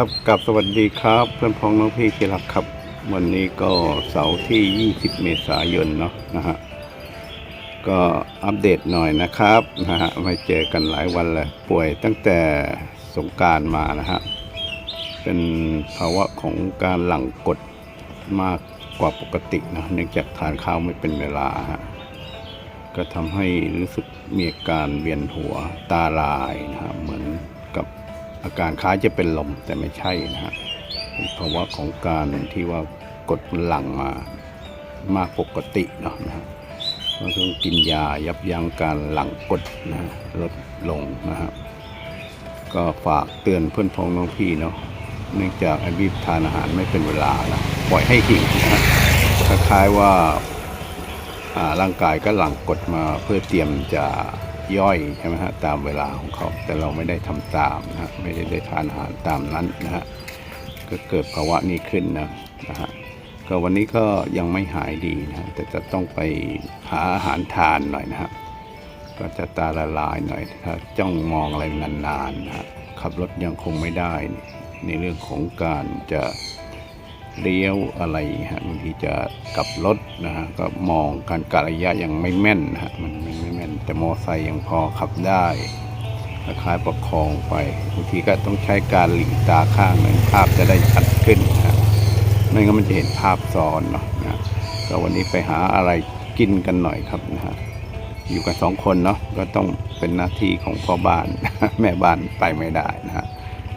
ครับกับสวัสดีครับเพื่อนพ้องน้องพี่ที่รักครับ วันนี้ก็เสาร์ที่ 20 เมษายนเนาะนะฮะก็อัปเดตหน่อยนะครับนะฮะไม่เจอกันหลายวันเลยป่วยตั้งแต่สงการมานะฮะเป็นภาวะของการหลั่งกรดมากกว่าปกตินะเนื่องจากทานข้าวไม่เป็นเวลาฮะก็ทำให้รู้สึกมีอาการเวียนหัวตาลายนะฮะเหมือนกับ อาการคล้ายจะเป็นลมแต่ไม่ใช่นะฮะเป็นภาวะของการที่ว่ากดมันหลั่งมามากปกติเนาะนะฮะเราต้องกินยายับยั้งการหลั่งกดนะลดลงนะฮะก็ฝากเตือนเพื่อนพ้องน้องพี่เนาะเนื่องจากไอ้วิบทานอาหารไม่เป็นเวลานะปล่อยให้หิวนะคล้ายๆว่าอ่าร่างกายก็หลั่งกดมาเพื่อเตรียมจะ ย่อยใช่ไหมฮะตามเวลาของเขา แต่เราไม่ได้ทำตามนะฮะไม่ได้ได้ทานอาหารตามนั้นนะฮะก็เกิดภาวะนี้ขึ้นนะนะฮะก็วันนี้ก็ยังไม่หายดีนะแต่จะต้องไปหาอาหารทานหน่อยนะฮะก็จะตาละลายหน่อยถ้าจ้องมองอะไรนานๆนะฮะขับรถยังคงไม่ได้ ในเรื่องของการจะเลี้ยวอะไรฮะบางทีจะกลับรถนะฮะก็มองการกะระยะยังไม่แม่นนะฮะมันมันไม่ แต่มอไซค์ยังพอขับได้คล้ายประคองไปบางทีก็ต้องใช้การหลีตาข้างหนึ่งภาพจะได้ชัดขึ้นนะไม่งั้นมันจะเห็นภาพซ้อนเนาะนะก็วันนี้ไปหาอะไรกินกันหน่อยครับนะฮะอยู่กันสองคนเนาะก็ต้องเป็นหน้าที่ของพ่อบ้านแม่บ้านไปไม่ได้นะฮะ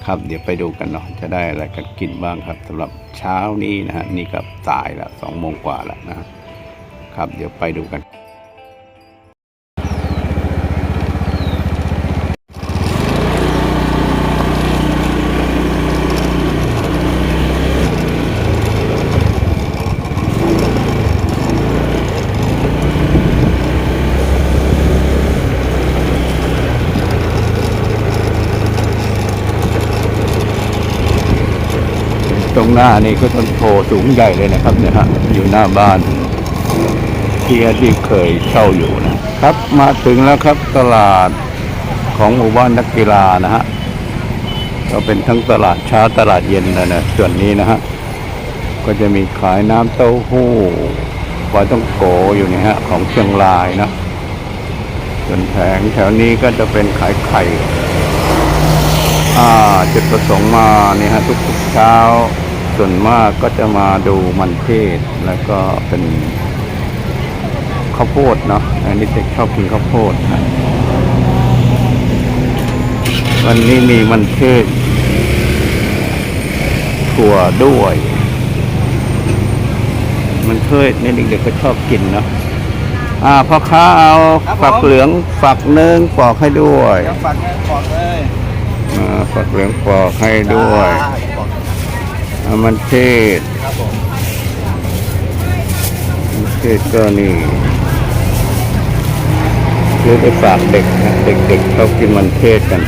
ครับเดี๋ยวไปดูกันเนาะจะได้อะไรกันกินบ้างครับสำหรับเช้านี้นะฮะนี่กับสายละสองโมงกว่าแล้วนะครับ เดี๋ยวไปดูกัน ตรงหน้านี่ก็ต้นโพสูงใหญ่เลยนะครับเนี่ยฮะอยู่หน้าบ้านที่ที่เคยเช่าอยู่นะครับ มาถึงแล้วครับตลาดของหมู่บ้านนักกีฬานะฮะก็เป็นทั้งตลาดเช้าตลาดเย็นนะนะส่วนนี้นะฮะก็จะมีขายน้ำเต้าหู้ปลาต้องโกอยู่นี่ฮะของเชียงรายนะส่วนแผงแถวนี้ก็จะเป็นขายไข่ อ่าจุดประสงค์มาเนี่ยฮะทุกๆเช้า ส่วนมากก็จะมาดูมันเทศแล้วก็เป็นข้าวโพดเนาะอันนี้เด็กชอบกินข้าวโพดนะวันนี้มีมันเทศถั่วด้วย มันเทศนี่เด็กๆก็ชอบกินเนาะอ่าพ่อค้าเอาครับผมฝักเหลืองฝักหนึ่งปอกให้ด้วยเดี๋ยวฝักเนี่ยบอกเลยอ่าฝักเหลืองปอกให้ด้วย อ่าเดี๋ยวบอกอ่ามันเทศครับผมมันเทศก็นี่ซื้อไปฝากเด็กนะเด็กๆเขากินมันเทศกัน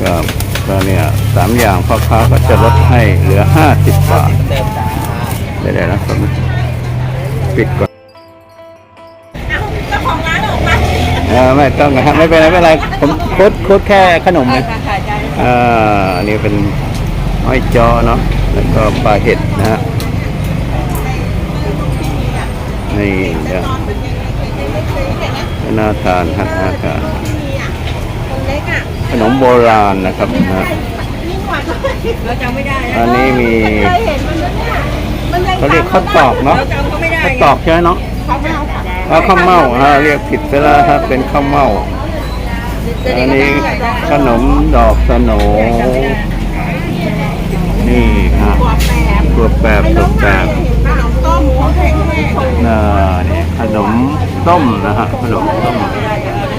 ครับก็เนี่ยสามอย่างพ่อค้าก็จะลดให้เหลือห้าสิบบาทเต็มจ้าได้เลยนะครับปิดก่อน เออไม่ต้องนะครับไม่เป็นไรไม่เป็นไรผมคุดคุดแค่ขนมนะค่ะค่ะใจอ่าอันนี้เป็นห้อยจอเนาะแล้วก็ปลาเห็ดนะฮะนี่นะน่าทานฮะน่าทานคนเล็กอะขนมโบราณนะครับนะ ยิ่งกว่าเราจำไม่ได้อันนี้มีเคยเห็นมันเนี่ยมันยังเขาเรียกข้าวตอกเนาะเราจำก็ไม่ได้ข้าวตอกใช่ไหมเนาะ เขาไม่เอาค่ะ เอาข้าวเม่าฮะเรียกผิดไปแล้วครับเป็นข้าวเม่าอันนี้ขนมดอกสโหนนี่ฮะตัวแปบตัวแปบตัวแปบขนมต้มหัวแข็งแห้งน่าเนี่ยขนมต้มนะฮะขนมต้ม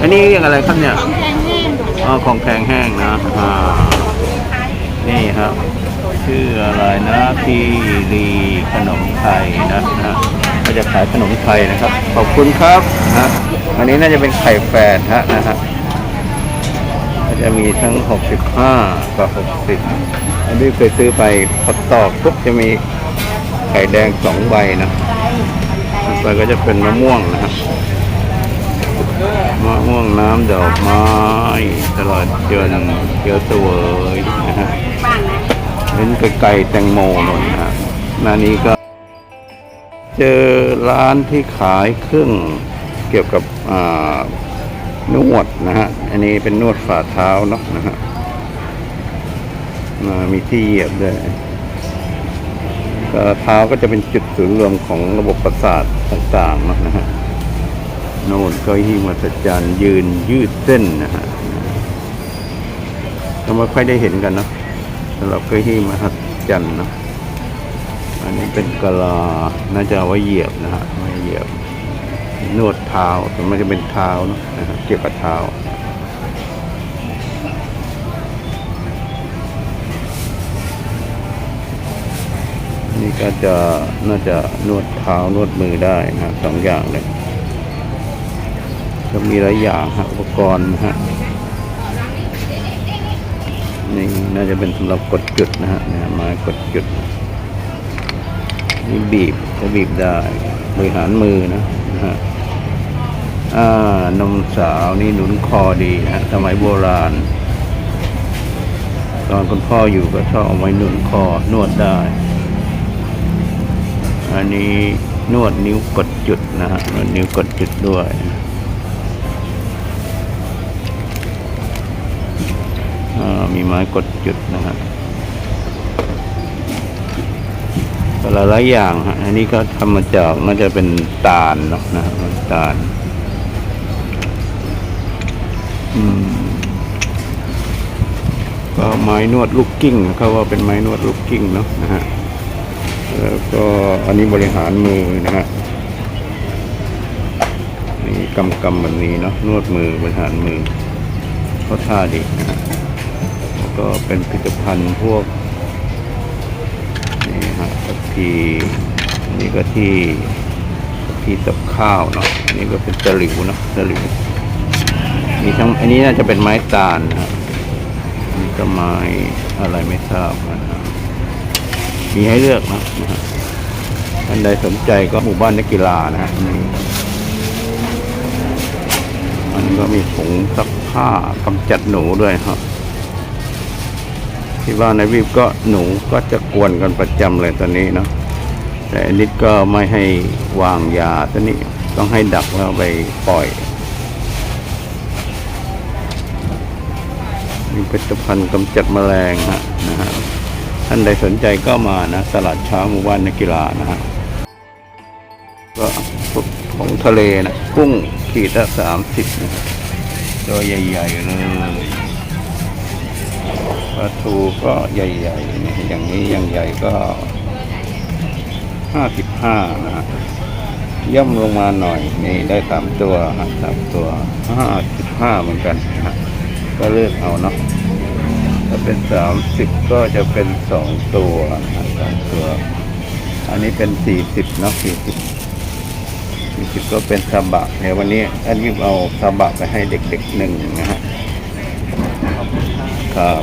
อันนี้เรียกอะไรครับเนี่ยของแข็งแห้งอ๋อของแข็งแห้งนะอ่านี่ครับชื่ออะไรนะพี่ลีขนมไทยนะนะก็ จะขายขนมไทยนะครับ ขอบคุณครับนะฮะอันนี้น่าจะเป็นไข่แฝดฮะนะฮะจะมีทั้ง 65 กับ 60 อันนี้เคยซื้อไปพอตอกปุ๊บจะมีไข่แดงสองใบนะต่อไปก็จะเป็นมะม่วงนะฮะมะม่วงน้ำดอกไม้ตลอดจนเกี๊ยวสวยนะฮะบ้านไหนเห็นไกลๆแตงโมหน่อยนะฮะหน้านี้ก็ เจอร้านที่ขายเครื่องเกี่ยวกับนวดนะฮะ อันนี้เป็นนวดฝ่าเท้าเนาะนะฮะมามีที่เหยียบด้วยเท้าก็จะเป็นจุดศูนย์รวมของระบบประสาทต่างๆเนาะนะฮะโน่นก็หิมหัศจรรย์ยืนยืดเส้นนะฮะเราไม่ค่อยได้เห็นกันเนาะสำหรับเก้าอี้มหัศจรรย์เนาะ อันนี้เป็นกะลา น่าจะเอาไว้เหยียบนะฮะไว้เหยียบ นวดเท้าแต่ไม่จะเป็นเท้านะนะฮะเกี่ยวกับเท้า นี่ก็จะน่าจะนวดเท้านวดมือได้นะสองอย่างเลยก็มีหลายอย่างฮะอุปกรณ์นะฮะนี่น่าจะเป็นสำหรับกดจุดนะฮะไม้กดจุด นี่บีบก็บีบได้บริหารมือนะนะฮะอ่านมสาวนี่หนุนคอดีนะสมัยโบราณ ตอนคุณพ่ออยู่ก็ชอบเอาไว้หนุนคอนวดได้ อันนี้นวดนิ้วกดจุดนะฮะนวดนิ้วกดจุดด้วยอ่ามีไม้กดจุดนะฮะ หลายๆอย่างฮะอันนี้ก็ทำมาจากน่าจะเป็นตาลเนาะนะฮะตาลก็ไม้นวดลูกกิ้งเขาว่าเป็นไม้นวดลูกกิ้งเนาะนะฮะแล้วก็อันนี้บริหารมือนะฮะนี่กำกำแบบนี้เนาะนวดมือบริหารมือเขาท่าดีนะฮะแล้วก็เป็นผลิตภัณฑ์พวก กะทีนี่ก็ที่กะทีตับข้าวเนาะนี่ก็เป็นตะหลิวนะตะหลิวมีทั้งอันนี้น่าจะเป็นไม้ตาลนะฮะอันนี่ก็ไม้อะไรไม่ทราบนะมีให้เลือกนะนะฮะท่านใดสนใจก็หมู่บ้านนักกีฬานะฮะนี่มันก็มีผงซักผ้ากำจัดหนูด้วยครับ ที่บ้านในวิบก็หนูก็จะกวนกันประจำเลยตอนนี้เนาะแต่อันนิดก็ไม่ให้วางยาตอนนี้ต้องให้ดักแล้วไปปล่อยมีผลิตภัณฑ์กำจัดแมลงฮะนะฮะท่านใดสนใจก็มานะตลาดเช้าหมู่บ้านนักกีฬานะฮะก็ของทะเลนะกุ้งขีดละสามสิบนะตัวใหญ่ ๆ เลย ปลาทูก็ใหญ่ๆนะอย่างนี้อย่างใหญ่ก็ห้าสิบห้านะฮะย่ำลงมาหน่อย นี่ได้สามตัวสามตัวห้าสิบห้าเหมือนกันนะฮะก็เลือกเอาเนาะถ้าเป็นสามสิบก็จะเป็นสองตัวสองตัว อันนี้เป็นสี่สิบเนาะสี่สิบสี่สิบก็เป็นซาบะเดี๋ยววันนี้อันนี้เอาซาบะไปให้เด็กๆหนึ่งนะฮะครับ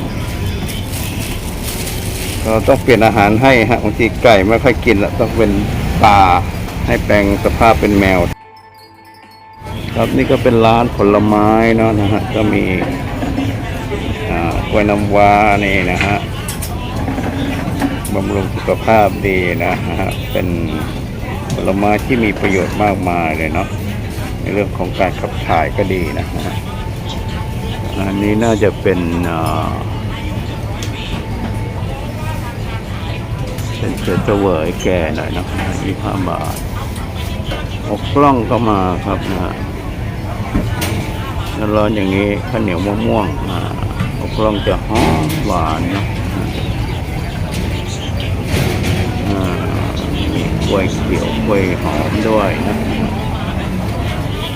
ก็ต้องเปลี่ยนอาหารให้ฮะบางทีไก่ไม่ค่อยกินละต้องเป็นปลาให้แปลงสภาพเป็นแมว ครับนี่ก็เป็นร้านผลไม้เนาะนะฮะก็มีอ่ากล้วยน้ำว้านี่นะฮะบำรุงสุขภาพดีนะฮะเป็นผลไม้ที่มีประโยชน์มากมายเลยเนาะในเรื่องของการขับถ่ายก็ดีนะฮะอันนี้น่าจะเป็นอ่า เป็นเสือเสวยแก่หน่อยนะยี่ห้าบาทอกกล้องก็มาครับนะฮะร้อนอย่างนี้ข้าวเหนียวมะม่วงอ่าอกล่องจะหอมหวานนะอ่ามีกล้วยเขียวกล้วยหอมด้วยนะ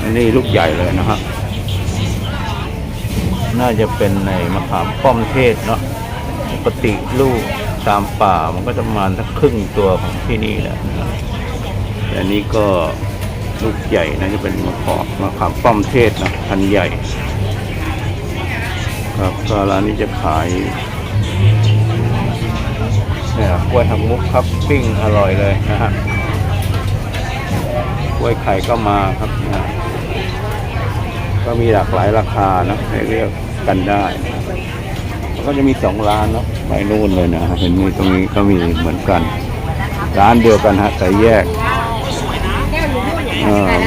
อันนี้ลูกใหญ่เลยนะครับ น่าจะเป็นในมะขามป้อมเทศเนาะปกติลูก ตามป่ามันก็จะมาสักครึ่งตัวของที่นี่แหละนะแต่นี้ก็ลูกใหญ่นะจะเป็นมะขามมะขามป้อมเทศนะพันใหญ่ ครับก็ร้านนี้จะขายเนี่ยกล้วยหักมุกครับปิ้งอร่อยเลยนะฮะกล้วยไข่ก็มาครับนะฮะก็มีหลากหลายราคานะให้เลือกกันได้นะก็จะมีสองร้านเนาะ ไปนู่นเลยนะเห็นมีตรงนี้ก็มีเหมือนกัน ร้านเดียวกันฮะแต่แยก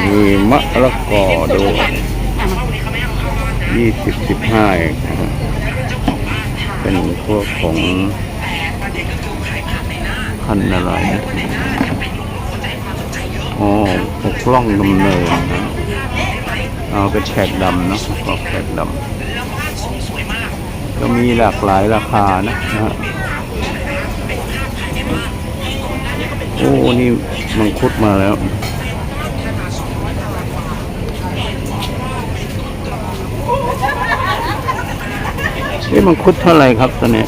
มีมะละกอด้วยยี่สิบสิบห้าเป็นพวกของพันอะไรนะอ๋อพวกกล้องดำเนินนะเอาเป็นแขกดำเนาะก็แขกดำ ก็มีหลากหลายราคานะนะฮะโอ้นี่มังคุดมาแล้วเอ๊ะมังคุดเท่าไหร่ครับตอนนี้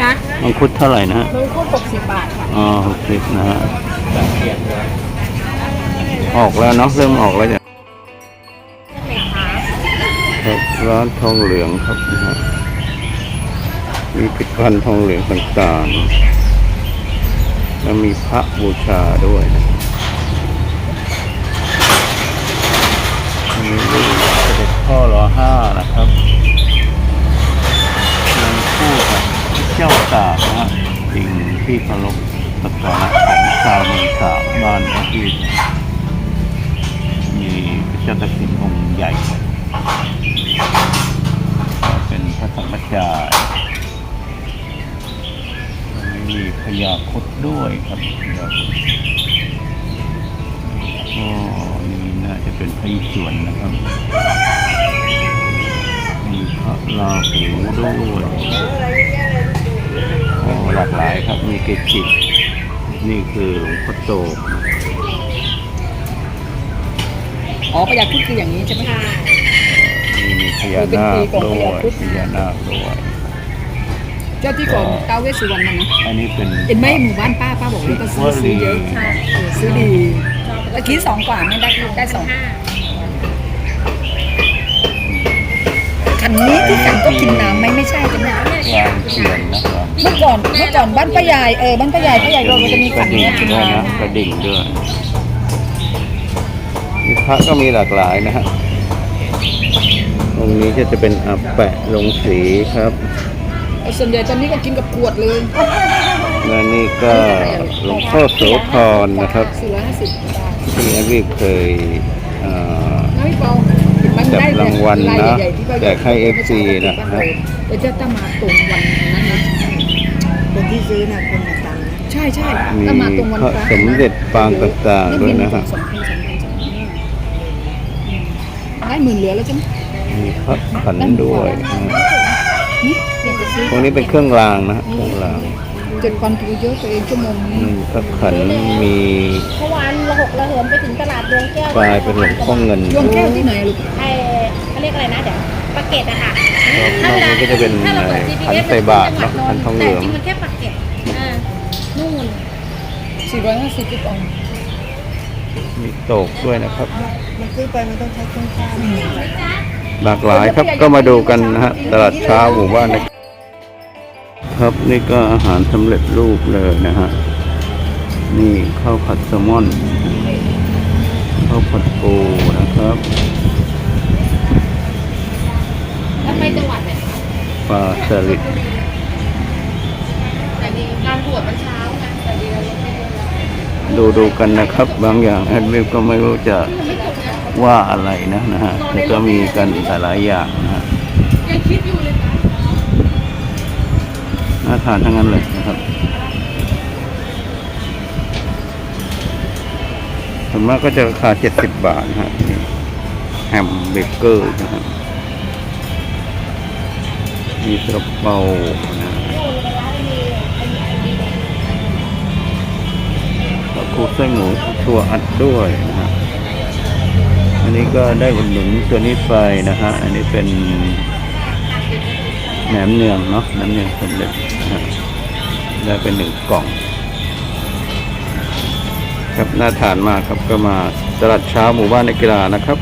คะมังคุดเท่าไหร่นะฮะมังคุดหกสิบบาทค่ะอ๋อหกสิบนะฮะออกแล้วเนาะเริ่มออกแล้วจ้ะ ร้านทองเหลืองครับนะฮะมีผลิตภัณฑ์ทองเหลืองต่างๆ แล้วมีพระบูชาด้วยนะมีรูปเสด็จพ่อรอห้านะครับเงินคู่กับเจ้าตากนะสิ่งที่เคารพสักการะของชาวเมืองตาบ้านอาทิตย์มีพระเจ้าตากสินองค์ใหญ่ เป็นพระจายมีพญาครุดด้วยครับพญาคดก็นี่น่าจะเป็นพระอิศวรนะครับ มีพระราหูด้วยโอ้หลากหลายครับ มีเกจินี่คือหลวงพ่อโตอ๋อประหยัดพุทธคืออย่างนี้ใช่ไหมคะ นี่มีพญานาคด้วยพญานาคด้วยเจ้าที่ก่อนท้าวเวสสุวรรณนะนะอันนี้เป็นเห็นไหมหมู่บ้านป้าป้าบอกว่าก็ซื้อซื้อเยอะใช่เออซื้อดีเมื่อกี้สองกว่าไม่ได้ได้สองคันนี้ที่ขันก็กินน้ำไหมไม่ใช่ใช่ไหมยางเขียนนะครับเมื่อก่อนเมื่อก่อนบ้านป้ายายเออบ้านป้ายายป้ายายเราก็จะมีกขัระนดิ่เนี้งยกินด้วยน้นะกระดิ่งด้วยมีพระก็มีหลากหลายนะฮะต รงนี้ก็จะเป็นอาแปะลงสีครับำส่วนใหญ่ตอนนี้ก็กินกับขวดเลยและนี่ก็หลวงพ่อโสธรนะครับสี่ร้อยห้าสิบที่แอดวีเคยเอ่อน้ำพี่เปาเห็นไหมมันได้จับรางวัลนะลายใหญ่ๆที่ว่าแจกให้ FC นะฮะแล้วจะต้องมาตรงวันนั้นนะคนที่ซื้อน่ะคนมาตังค์นะใช่ใช่มีต้องมาตรงวันพระพระสมเด็จปางต่างๆด้วยนะฮะสองพันสองพันสองพันได้หมื่นเหลือแล้วใช่ไหม มีพระขันด้วยนะฮะนี่อยากจะซื้อพวกนี้เป็นเครื่องรางนะฮะเครื่องรางเจ็ดพันถือเยอะตัวเองชั่วโมงนี้มีพระขันมีเมื่อวานระหกระเหินไปถึงตลาดดวงแก้วปลายเป็นหลวงพ่อเงินดวงแก้วที่ไหนลูกไอ้เขาเรียกอะไรนะเดี๋ยวปากเกร็ดอะค่ะนอกนี้ก็จะเป็นถ้าเราเปิดขัน GPS ใส่บาตรเนาะขันทองเหแต่ลืองจริงมันแค่ปากเกร็ดอ่านู่นสี่ร้อยห้าสิบที่กองมีโตกด้วยนะครับ มันซื้อไปมันต้องใช้เครื่องข้าว หลากหลายครับก็มาดูกันนะฮะตลาดเช้าหมู่บ้านนะครับนี่ก็อาหารสำเร็จรูปเลยนะฮะนี่ข้าวผัดแซลมอนข้าวผัดปูนะครับแล้วไปจังหวัดไหนปลาสลิดแต่ดีงานบวชมันเช้าไงแต่ดีเรายังไม่ได้ดูดูกันนะครับ บางอย่างแอดมินก็ไม่รู้จะ ว่าอะไรนะนะฮะแต่ก็มีกันหลายๆอย่างนะฮะน่าทานทั้งนั้นเลยนะครับส่วนมากก็จะราคา 70 บาทนะฮะแฮมเบเกอร์นะครับมีกระเป๋านะก็คูไส้หมูถั่วอัดด้วยนะฮะ อันนี้ก็ได้อุดหนุนตัวนี้ไปนะฮะ อันนี้เป็นแหนมเนืองเนาะแหนมเนืองสำเร็จได้เป็นหนึ่งกล่อง ครับน่าทานมากครับก็มาตลาดเช้าหมู่บ้านในกกีฬานะครับ